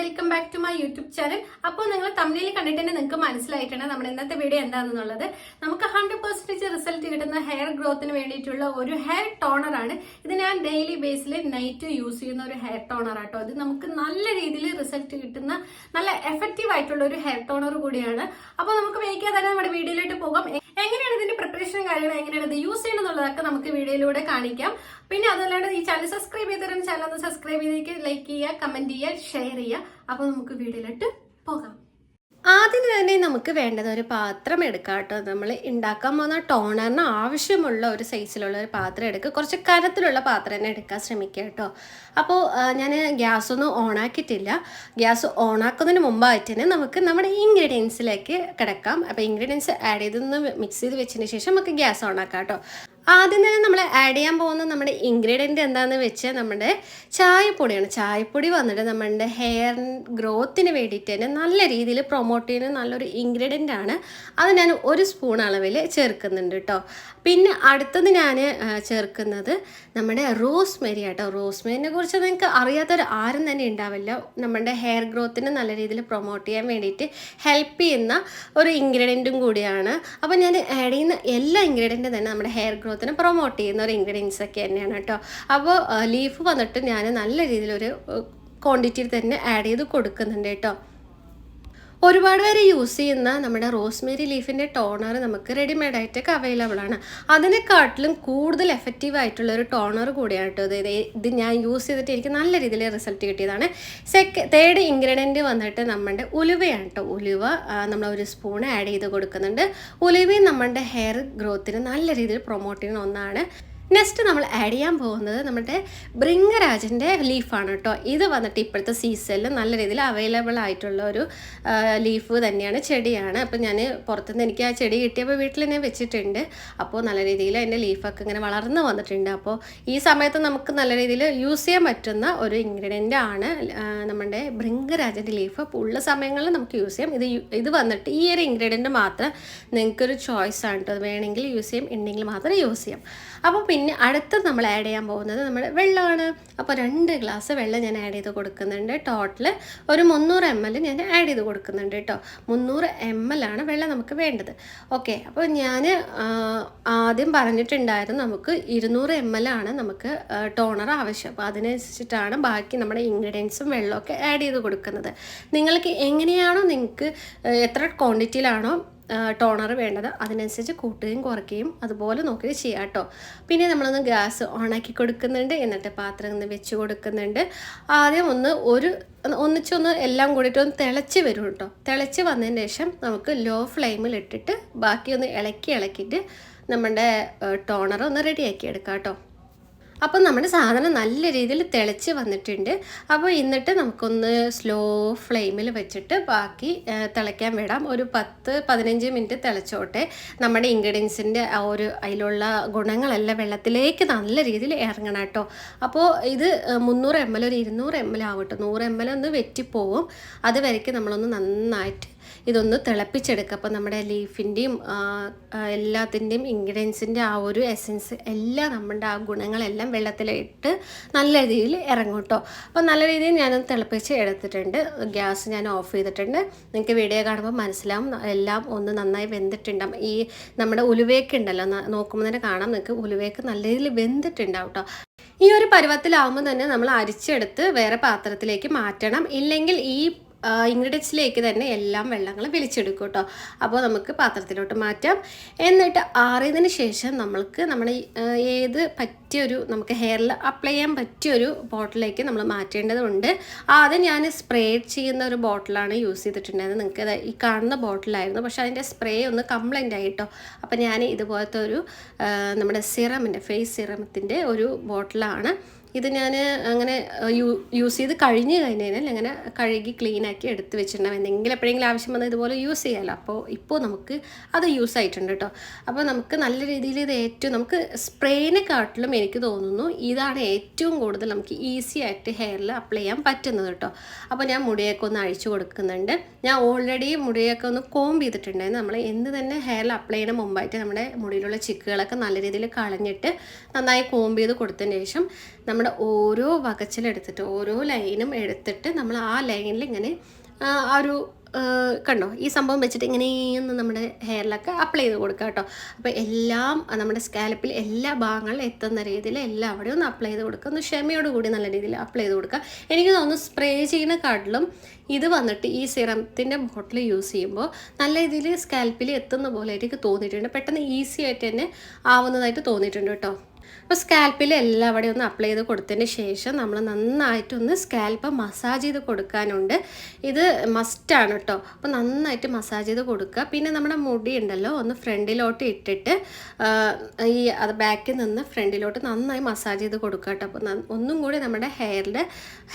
Welcome back to my YouTube channel അപ്പോൾ നിങ്ങൾ തമ്മിൽ കണ്ടിട്ട് തന്നെ നിങ്ങൾക്ക് മനസ്സിലായിട്ടാണ് നമ്മുടെ ഇന്നത്തെ വീഡിയോ എന്താണെന്നുള്ളത്. നമുക്ക് ഹൺഡ്രഡ് പെർസെന്റേജ് റിസൾട്ട് കിട്ടുന്ന ഹെയർ ഗ്രോത്തിന് വേണ്ടിയിട്ടുള്ള ഒരു ഹെയർ ടോണർ ആണ്. ഇത് ഞാൻ ഡെയിലി ബേസിൽ നൈറ്റ് യൂസ് ചെയ്യുന്ന ഒരു ഹെയർ ടോണർ ആട്ടോ. ഇത് നമുക്ക് നല്ല രീതിയിൽ റിസൾട്ട് കിട്ടുന്ന നല്ല എഫക്റ്റീവ് ആയിട്ടുള്ള ഒരു ഹെയർ ടോണർ കൂടിയാണ്. അപ്പോൾ നമുക്ക് വേഗം തന്നെ നമ്മുടെ വീഡിയോയിലോട്ട് പോകാം. എങ്ങനെയാണ് ഇതിന്റെ പ്രിപ്പറേഷൻ കാര്യങ്ങൾ എങ്ങനെയാണ് ഇത് യൂസ് ചെയ്യണമെന്നുള്ളതൊക്കെ നമുക്ക് വീഡിയോയിലൂടെ കാണിക്കാം. പിന്നെ അതല്ലാണ്ട് ഈ ചാനൽ സബ്സ്ക്രൈബ് ചെയ്തിട്ടും ചാനൽ ഒന്ന് സബ്സ്ക്രൈബ് ചെയ്തേക്ക് ലൈക്ക് ചെയ്യുക കമന്റ് ചെയ്യുക ഷെയർ ചെയ്യുക. അപ്പോൾ നമുക്ക് വീഡിയോയിലോട്ട് പോകാം. ആദ്യം തന്നെ നമുക്ക് വേണ്ടത് ഒരു പാത്രം എടുക്കാം കേട്ടോ. നമ്മൾ ഉണ്ടാക്കാൻ പോകുന്ന ടോണറിന് ആവശ്യമുള്ള ഒരു സൈസിലുള്ള ഒരു പാത്രം എടുക്കുക. കുറച്ച് കനത്തിലുള്ള പാത്രം തന്നെ എടുക്കാൻ ശ്രമിക്കുക കേട്ടോ. അപ്പോൾ ഞാൻ ഗ്യാസ് ഒന്നും ഓണാക്കിയിട്ടില്ല. ഗ്യാസ് ഓണാക്കുന്നതിന് മുമ്പായിട്ട് തന്നെ നമുക്ക് നമ്മുടെ ഇൻഗ്രീഡിയൻസിലേക്ക് കിടക്കാം. അപ്പോൾ ഇൻഗ്രീഡിയൻസ് ആഡ് ചെയ്തൊന്ന് മിക്സ് ചെയ്ത് വെച്ചതിന് ശേഷം നമുക്ക് ഗ്യാസ് ഓണാക്കാം കേട്ടോ. ആദ്യം തന്നെ നമ്മൾ ആഡ് ചെയ്യാൻ പോകുന്ന നമ്മുടെ ഇൻഗ്രീഡിയന്റ് എന്താണെന്ന് വെച്ചാൽ നമ്മുടെ ചായപ്പൊടിയാണ്. ചായപ്പൊടി വന്നിട്ട് നമ്മുടെ ഹെയർ ഗ്രോത്തിന് വേണ്ടിയിട്ട് തന്നെ നല്ല രീതിയിൽ പ്രൊമോട്ട് ചെയ്യുന്ന നല്ലൊരു ഇൻഗ്രീഡിയന്റ് ആണ്. അത് ഞാൻ ഒരു സ്പൂൺ അളവിൽ ചേർക്കുന്നുണ്ട് കേട്ടോ പിന്നെ അടുത്തത് ഞാൻ ചേർക്കുന്നത് നമ്മുടെ റോസ്മേരി ആട്ടോ. റോസ്മേരിനെ കുറിച്ച് നിങ്ങൾക്ക് അറിയാത്തൊരു ആരും തന്നെ ഉണ്ടാവില്ല. നമ്മുടെ ഹെയർ ഗ്രോത്തിന് നല്ല രീതിയിൽ പ്രൊമോട്ട് ചെയ്യാൻ വേണ്ടിയിട്ട് ഹെൽപ്പ് ചെയ്യുന്ന ഒരു ഇൻഗ്രീഡിയന്റും കൂടിയാണ്. അപ്പോൾ ഞാൻ ആഡ് ചെയ്യുന്ന എല്ലാ ഇൻഗ്രീഡിയന്റും തന്നെ നമ്മുടെ ഹെയർ ഗ്രോത്തിനെ പ്രൊമോട്ട് ചെയ്യുന്ന ഒരു ഇൻഗ്രീഡിയൻസ് ഒക്കെ തന്നെയാണ് കേട്ടോ. അപ്പോൾ ലീഫ് വന്നിട്ട് ഞാൻ നല്ല രീതിയിലൊരു ക്വാണ്ടിറ്റിയിൽ തന്നെ ആഡ് ചെയ്ത് കൊടുക്കുന്നുണ്ട് കേട്ടോ. ഒരുപാട് പേര് യൂസ് ചെയ്യുന്ന നമ്മുടെ റോസ്മേരി ലീഫിന്റെ ടോണർ നമുക്ക് റെഡിമെയ്ഡ് ആയിട്ടൊക്കെ അവൈലബിൾ ആണ്. അതിനെക്കാട്ടിലും കൂടുതൽ എഫക്റ്റീവ് ആയിട്ടുള്ള ഒരു ടോണർ കൂടിയാണ് കേട്ടോ ഇത് ഇത് ഞാൻ യൂസ് ചെയ്തിട്ട് എനിക്ക് നല്ല രീതിയിൽ റിസൾട്ട് കിട്ടിയതാണ്. സെക്ക തേർഡ് ഇൻഗ്രീഡിയന്റ് വന്നിട്ട് നമ്മുടെ ഉലുവയാണ് കേട്ടോ ഉലുവ നമ്മൾ ഒരു സ്പൂൺ ആഡ് ചെയ്ത് കൊടുക്കുന്നുണ്ട്. ഉലുവയും നമ്മുടെ ഹെയർ ഗ്രോത്തിന് നല്ല രീതിയിൽ പ്രൊമോട്ട് ചെയ്യുന്ന ഒന്നാണ്. നെക്സ്റ്റ് നമ്മൾ ആഡ് ചെയ്യാൻ പോകുന്നത് നമ്മുടെ ബൃംഗരാജന്റെ ലീഫാണ് കേട്ടോ ഇത് വന്നിട്ട് ഇപ്പോഴത്തെ സീസണിൽ നല്ല രീതിയിൽ അവൈലബിൾ ആയിട്ടുള്ള ഒരു ലീഫ് തന്നെയാണ് ചെടിയാണ്. അപ്പോൾ ഞാൻ പുറത്തുനിന്ന് എനിക്ക് ആ ചെടി കിട്ടിയപ്പോൾ വീട്ടിൽ തന്നെ വെച്ചിട്ടുണ്ട്. അപ്പോൾ നല്ല രീതിയിൽ അതിന്റെ ലീഫൊക്കെ ഇങ്ങനെ വളർന്നു വന്നിട്ടുണ്ട്. അപ്പോൾ ഈ സമയത്ത് നമുക്ക് നല്ല രീതിയിൽ യൂസ് ചെയ്യാൻ പറ്റുന്ന ഒരു ഇൻഗ്രീഡിയന്റ് ആണ് നമ്മുടെ ബൃംഗരാജന്റെ ലീഫ് അപ്പോൾ ഉള്ള സമയങ്ങളിൽ നമുക്ക് യൂസ് ചെയ്യാം. ഇത് ഇത് വന്നിട്ട് ഈ ഒരു ഇൻഗ്രീഡിയന്റ് മാത്രം നിങ്ങൾക്കൊരു ചോയ്സ് ആണ് കേട്ടോ അത് വേണമെങ്കിൽ യൂസ് ചെയ്യാം ഉണ്ടെങ്കിൽ മാത്രം യൂസ് ചെയ്യാം. അപ്പോൾ പിന്നെ അടുത്തത് നമ്മൾ ആഡ് ചെയ്യാൻ പോകുന്നത് നമ്മൾ വെള്ളമാണ്. അപ്പോൾ രണ്ട് ഗ്ലാസ് വെള്ളം ഞാൻ ആഡ് ചെയ്ത് കൊടുക്കുന്നുണ്ട്. ടോട്ടൽ ഒരു മുന്നൂറ് എം എൽ ഞാൻ ആഡ് ചെയ്ത് കൊടുക്കുന്നുണ്ട് കേട്ടോ. മുന്നൂറ് എം എൽ ആണ് വെള്ളം നമുക്ക് വേണ്ടത്. ഓക്കെ അപ്പോൾ ഞാൻ ആദ്യം പറഞ്ഞിട്ടുണ്ടായിരുന്നു നമുക്ക് ഇരുന്നൂറ് എം എൽ ആണ് നമുക്ക് ടോണർ ആവശ്യം. അപ്പോൾ അതിനനുസരിച്ചിട്ടാണ് ബാക്കി നമ്മുടെ ഇൻഗ്രീഡിയൻസും വെള്ളമൊക്കെ ആഡ് ചെയ്ത് കൊടുക്കുന്നത്. നിങ്ങൾക്ക് എങ്ങനെയാണോ നിങ്ങൾക്ക് എത്ര ക്വാണ്ടിറ്റിയിലാണോ ടോണർ വേണ്ടത്. അതിനനുസരിച്ച് കൂട്ടുകയും കുറയ്ക്കുകയും അതുപോലെ നോക്കി ചെയ്യാം കേട്ടോ. പിന്നെ നമ്മളൊന്ന് ഗ്യാസ് ഓണാക്കി കൊടുക്കുന്നുണ്ട്. എന്നിട്ട് പാത്രം ഒന്ന് വെച്ച് കൊടുക്കുന്നുണ്ട്. ആദ്യം ഒന്ന് ഒരു ഒന്നിച്ചൊന്ന് എല്ലാം കൂടിയിട്ട് ഒന്ന് തിളച്ച് വരും കേട്ടോ. തിളച്ച് വന്നതിന് ശേഷം നമുക്ക് ലോ ഫ്ലെയിമിൽ ഇട്ടിട്ട് ബാക്കി ഒന്ന് ഇളക്കി ഇളക്കിയിട്ട് നമ്മുടെ ടോണർ ഒന്ന് റെഡിയാക്കി എടുക്കാം കേട്ടോ. അപ്പം നമ്മുടെ സാധനം നല്ല രീതിയിൽ തിളച്ച് വന്നിട്ടുണ്ട്. അപ്പോൾ എന്നിട്ട് നമുക്കൊന്ന് സ്ലോ ഫ്ലെയിമിൽ വെച്ചിട്ട് ബാക്കി തിളയ്ക്കാൻ വിടാം. ഒരു പത്ത് പതിനഞ്ച് മിനിറ്റ് തിളച്ചോട്ടെ. നമ്മുടെ ഇൻഗ്രീഡിയൻസിന്റെ ആ ഒരു അതിലുള്ള ഗുണങ്ങളെല്ലാം വെള്ളത്തിലേക്ക് നല്ല രീതിയിൽ ഇറങ്ങണം കേട്ടോ. അപ്പോൾ ഇത് മുന്നൂറ് എം എൽ ഒരു ഇരുന്നൂറ് എം എൽ ആവട്ടെ. നൂറ് എം എൽ ഒന്ന് വെറ്റിപ്പോവും. അത് വരയ്ക്ക് നമ്മളൊന്ന് നന്നായിട്ട് ഇതൊന്ന് തിളപ്പിച്ചെടുക്കുക. അപ്പോൾ നമ്മുടെ ലീഫിന്റെയും എല്ലാത്തിന്റെയും ഇൻഗ്രീഡിയൻസിന്റെ ആ ഒരു എസൻസ് എല്ലാം നമ്മുടെ ആ ഗുണങ്ങളെല്ലാം വെള്ളത്തിലിട്ട് നല്ല രീതിയിൽ ഇറങ്ങും കേട്ടോ. അപ്പോൾ നല്ല രീതിയിൽ ഞാനൊന്ന് തിളപ്പിച്ച് എടുത്തിട്ടുണ്ട്. ഗ്യാസ് ഞാൻ ഓഫ് ചെയ്തിട്ടുണ്ട്. നിങ്ങൾക്ക് വീഡിയോ കാണുമ്പോൾ മനസ്സിലാവും. എല്ലാം ഒന്ന് നന്നായി വെന്തിട്ടുണ്ടാവും. ഈ നമ്മുടെ ഉലുവേക്ക് ഉണ്ടല്ലോ നോക്കുമ്പോൾ തന്നെ കാണാം. നിങ്ങൾക്ക് ഉലുവേക്ക് നല്ല രീതിയിൽ വെന്തിട്ടുണ്ടാവും കേട്ടോ. ഈ ഒരു പരുവത്തിലാവുമ്പോൾ തന്നെ നമ്മൾ അരിച്ചെടുത്ത് വേറെ പാത്രത്തിലേക്ക് മാറ്റണം. ഇല്ലെങ്കിൽ ഈ ഇൻഗ്രീഡിയൻസിലേക്ക് തന്നെ എല്ലാം വെള്ളങ്ങളും വലിച്ചെടുക്കും കേട്ടോ. അപ്പോൾ നമുക്ക് പാത്രത്തിലോട്ട് മാറ്റാം. എന്നിട്ട് ആറിയതിന് ശേഷം നമ്മൾക്ക് നമ്മുടെ ഏത് പറ്റിയൊരു നമുക്ക് ഹെയറിൽ അപ്ലൈ ചെയ്യാൻ പറ്റിയൊരു ബോട്ടിലേക്ക് നമ്മൾ മാറ്റേണ്ടതുണ്ട്. ആദ്യം ഞാൻ സ്പ്രേ ചെയ്യുന്ന ഒരു ബോട്ടിലാണ് യൂസ് ചെയ്തിട്ടുണ്ടായിരുന്നത്. നിങ്ങൾക്ക് ഈ കാണുന്ന ബോട്ടിലായിരുന്നു പക്ഷേ അതിന്റെ സ്പ്രേ ഒന്ന് കംപ്ലൈന്റ് ആയിട്ടോ അപ്പോൾ ഞാൻ ഇതുപോലത്തെ ഒരു നമ്മുടെ സിറമിന്റെ ഫേസ് സിറമത്തിന്റെ ഒരു ബോട്ടിലാണ് ഇത് ഞാൻ അങ്ങനെ യൂസ് ചെയ്ത് കഴിഞ്ഞ് കഴിഞ്ഞാൽ അങ്ങനെ കഴുകി ക്ലീൻ ആക്കി എടുത്ത് വെച്ചിട്ടുണ്ടാവും. എന്തെങ്കിലും എപ്പോഴെങ്കിലും ആവശ്യം വന്നാൽ ഇതുപോലെ യൂസ് ചെയ്യാമല്ലോ അപ്പോൾ ഇപ്പോൾ നമുക്ക് അത് യൂസ് ആയിട്ടുണ്ട് കേട്ടോ. അപ്പോൾ നമുക്ക് നല്ല രീതിയിൽ ഇത് ഏറ്റവും നമുക്ക് സ്പ്രേനെക്കാട്ടിലും എനിക്ക് തോന്നുന്നു ഇതാണ് ഏറ്റവും കൂടുതൽ നമുക്ക് ഈസി ആയിട്ട് ഹെയറിൽ അപ്ലൈ ചെയ്യാൻ പറ്റുന്നത് കേട്ടോ. അപ്പോൾ ഞാൻ മുടിയൊക്കെ ഒന്ന് അഴിച്ചു കൊടുക്കുന്നുണ്ട്. ഞാൻ ഓൾറെഡി മുടിയൊക്കെ ഒന്ന് കോംബ് ചെയ്തിട്ടുണ്ടായിരുന്നു. നമ്മൾ എന്ത് തന്നെ ഹെയറിൽ അപ്ലൈ ചെയ്യുന്ന മുമ്പായിട്ട് നമ്മുടെ മുടിയിലുള്ള ചിക്കുകളൊക്കെ നല്ല രീതിയിൽ കളഞ്ഞിട്ട് നന്നായി കോംബ് ചെയ്ത് കൊടുത്തതിന് ശേഷം നമ്മൾ നമ്മുടെ ഓരോ വകച്ചിലെടുത്തിട്ട് ഓരോ ലൈനും എടുത്തിട്ട് നമ്മൾ ആ ലൈനിൽ ഇങ്ങനെ ആ ഒരു കണ്ടോ? ഈ സംഭവം വെച്ചിട്ട് ഇങ്ങനെ ഒന്ന് നമ്മുടെ ഹെയറിലൊക്കെ അപ്ലൈ ചെയ്ത് കൊടുക്കുക കേട്ടോ. അപ്പോൾ എല്ലാം നമ്മുടെ സ്കാലപ്പിൽ എല്ലാ ഭാഗങ്ങളിലും എത്തുന്ന രീതിയിൽ എല്ലാം അവിടെ ഒന്ന് അപ്ലൈ ചെയ്ത് കൊടുക്കുക ഒന്ന് ക്ഷമയോട് കൂടി നല്ല രീതിയിൽ അപ്ലൈ ചെയ്ത് കൊടുക്കുക എനിക്ക് തോന്നുന്നു സ്പ്രേ ചെയ്യുന്ന കാട്ടിലും ഇത് വന്നിട്ട് ഈ സിറത്തിന്റെ ബോട്ടിൽ യൂസ് ചെയ്യുമ്പോൾ നല്ല രീതിയിൽ സ്കാൽപ്പിൽ എത്തുന്ന പോലെ എനിക്ക് തോന്നിയിട്ടുണ്ട്. പെട്ടെന്ന് ഈസി ആയിട്ട് തന്നെ ആവുന്നതായിട്ട് തോന്നിയിട്ടുണ്ട് കേട്ടോ. അപ്പോൾ സ്കാൽപ്പിൽ എല്ലാവിടെയും ഒന്ന് അപ്ലൈ ചെയ്ത് കൊടുത്തതിന് ശേഷം നമ്മൾ നന്നായിട്ടൊന്ന് സ്കാൽപ്പ് മസാജ് ചെയ്ത് കൊടുക്കാനുണ്ട്. ഇത് മസ്റ്റാണ് കേട്ടോ അപ്പോൾ നന്നായിട്ട് മസാജ് ചെയ്ത് കൊടുക്കുക. പിന്നെ നമ്മുടെ മുടി ഉണ്ടല്ലോ ഒന്ന് ഫ്രണ്ടിലോട്ട് ഇട്ടിട്ട് ഈ അത് ബാക്കിൽ നിന്ന് ഫ്രണ്ടിലോട്ട് നന്നായി മസാജ് ചെയ്ത് കൊടുക്കുക കേട്ടോ അപ്പോൾ ഒന്നും കൂടി നമ്മുടെ ഹെയറിന്റെ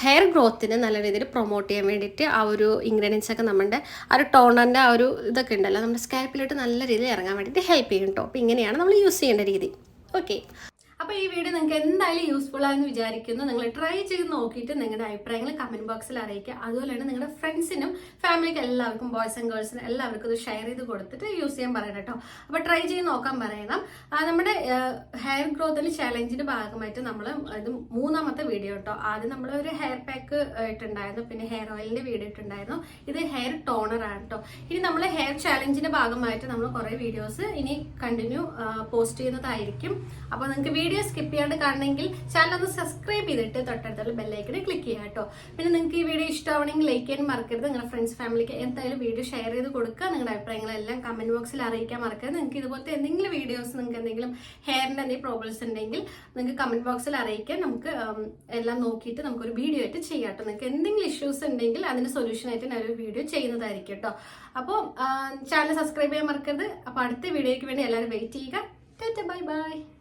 ഹെയർ ഗ്രോത്തിനെ നല്ല രീതിയിൽ പ്രൊമോട്ട് ചെയ്യാൻ വേണ്ടിയിട്ട് ആ ഒരു ഇൻഗ്രീഡിയൻസ് ഒക്കെ നമ്മുടെ ആ ഒരു ടോണറിന്റെ ആ ഒരു ഇതൊക്കെ ഉണ്ടല്ലോ നമ്മുടെ സ്കാൽപ്പിലോട്ട് നല്ല രീതിയിൽ ഇറങ്ങാൻ വേണ്ടിയിട്ട് ഹെൽപ്പ് ചെയ്യും കേട്ടോ അപ്പോൾ ഇങ്ങനെയാണ് നമ്മൾ യൂസ് ചെയ്യേണ്ട രീതി. ഓക്കെ അപ്പോൾ ഈ വീഡിയോ നിങ്ങൾക്ക് എന്തായാലും യൂസ്ഫുൾ ആയെന്ന് വിചാരിക്കുന്നു. നിങ്ങൾ ട്രൈ ചെയ്ത് നോക്കിയിട്ട് നിങ്ങളുടെ അഭിപ്രായങ്ങൾ കമന്റ് ബോക്സിൽ അറിയിക്കുക. അതുപോലെ തന്നെ നിങ്ങളുടെ ഫ്രണ്ട്സിനും ഫാമിലിക്ക് എല്ലാവർക്കും ബോയ്സ് ആൻഡ് ഗേൾസിനും എല്ലാവർക്കും ഇത് ഷെയർ ചെയ്ത് കൊടുത്തിട്ട് യൂസ് ചെയ്യാൻ പറയണം കേട്ടോ. അപ്പോൾ ട്രൈ ചെയ്ത് നോക്കാൻ പറയണം. നമ്മുടെ ഹെയർ ഗ്രോത്തിന് ചലഞ്ചിന്റെ ഭാഗമായിട്ട് നമ്മൾ ഇത് മൂന്നാമത്തെ വീഡിയോ കേട്ടോ. ആദ്യം നമ്മൾ ഒരു ഹെയർ പാക്ക് ഇട്ടുണ്ടായിരുന്നു പിന്നെ ഹെയർ ഓയിലിന്റെ വീഡിയോ ഇട്ടുണ്ടായിരുന്നു ഇത് ഹെയർ ടോണർ ആണ് കേട്ടോ. ഇനി നമ്മൾ ഹെയർ ചലഞ്ചിന്റെ ഭാഗമായിട്ട് നമ്മൾ കുറേ വീഡിയോസ് ഇനി കണ്ടിന്യൂ പോസ്റ്റ് ചെയ്യുന്നതായിരിക്കും. അപ്പോൾ നിങ്ങൾക്ക് വീഡിയോ സ്കിപ്പ് ചെയ്യാണ്ട് കാണണമെങ്കിൽ ചാനൽ ഒന്ന് സബ്സ്ക്രൈബ് ചെയ്തിട്ട് തൊട്ടടുത്തുള്ള ബെല്ലൈക്കണിൽ ക്ലിക്ക് ചെയ്യാം കേട്ടോ. പിന്നെ നിങ്ങൾക്ക് ഈ വീഡിയോ ഇഷ്ടമാണെങ്കിൽ ലൈക്ക് ചെയ്യാൻ മറക്കരുത്. നിങ്ങളുടെ ഫ്രണ്ട്സ് ഫാമിലിക്ക് എന്തായാലും വീഡിയോ ഷെയർ ചെയ്ത് കൊടുക്കുക. നിങ്ങളുടെ അഭിപ്രായങ്ങളെല്ലാം കമന്റ് ബോക്സിൽ അറിയിക്കാൻ മറക്കരുത്. നിങ്ങൾക്ക് ഇതുപോലത്തെ എന്തെങ്കിലും വീഡിയോസ് നിങ്ങൾക്ക് എന്തെങ്കിലും ഹെയറിന്റെ എന്തെങ്കിലും പ്രോബ്ലംസ് ഉണ്ടെങ്കിൽ നിങ്ങൾക്ക് കമന്റ് ബോക്സിൽ അറിയിക്കാം നമുക്ക് എല്ലാം നോക്കിയിട്ട് നമുക്കൊരു വീഡിയോ ആയിട്ട് ചെയ്യാം കേട്ടോ. നിങ്ങൾക്ക് എന്തെങ്കിലും ഇഷ്യൂസ് ഉണ്ടെങ്കിൽ അതിന് സൊല്യൂഷൻ ആയിട്ട് ഞാൻ ഒരു വീഡിയോ ചെയ്യുന്നതായിരിക്കും കേട്ടോ. അപ്പോൾ ചാനൽ സബ്സ്ക്രൈബ് ചെയ്യാൻ മറക്കരുത്. അപ്പോൾ അടുത്ത വീഡിയോയ്ക്ക് വേണ്ടി എല്ലാവരും വെയിറ്റ് ചെയ്യുക. Bye bye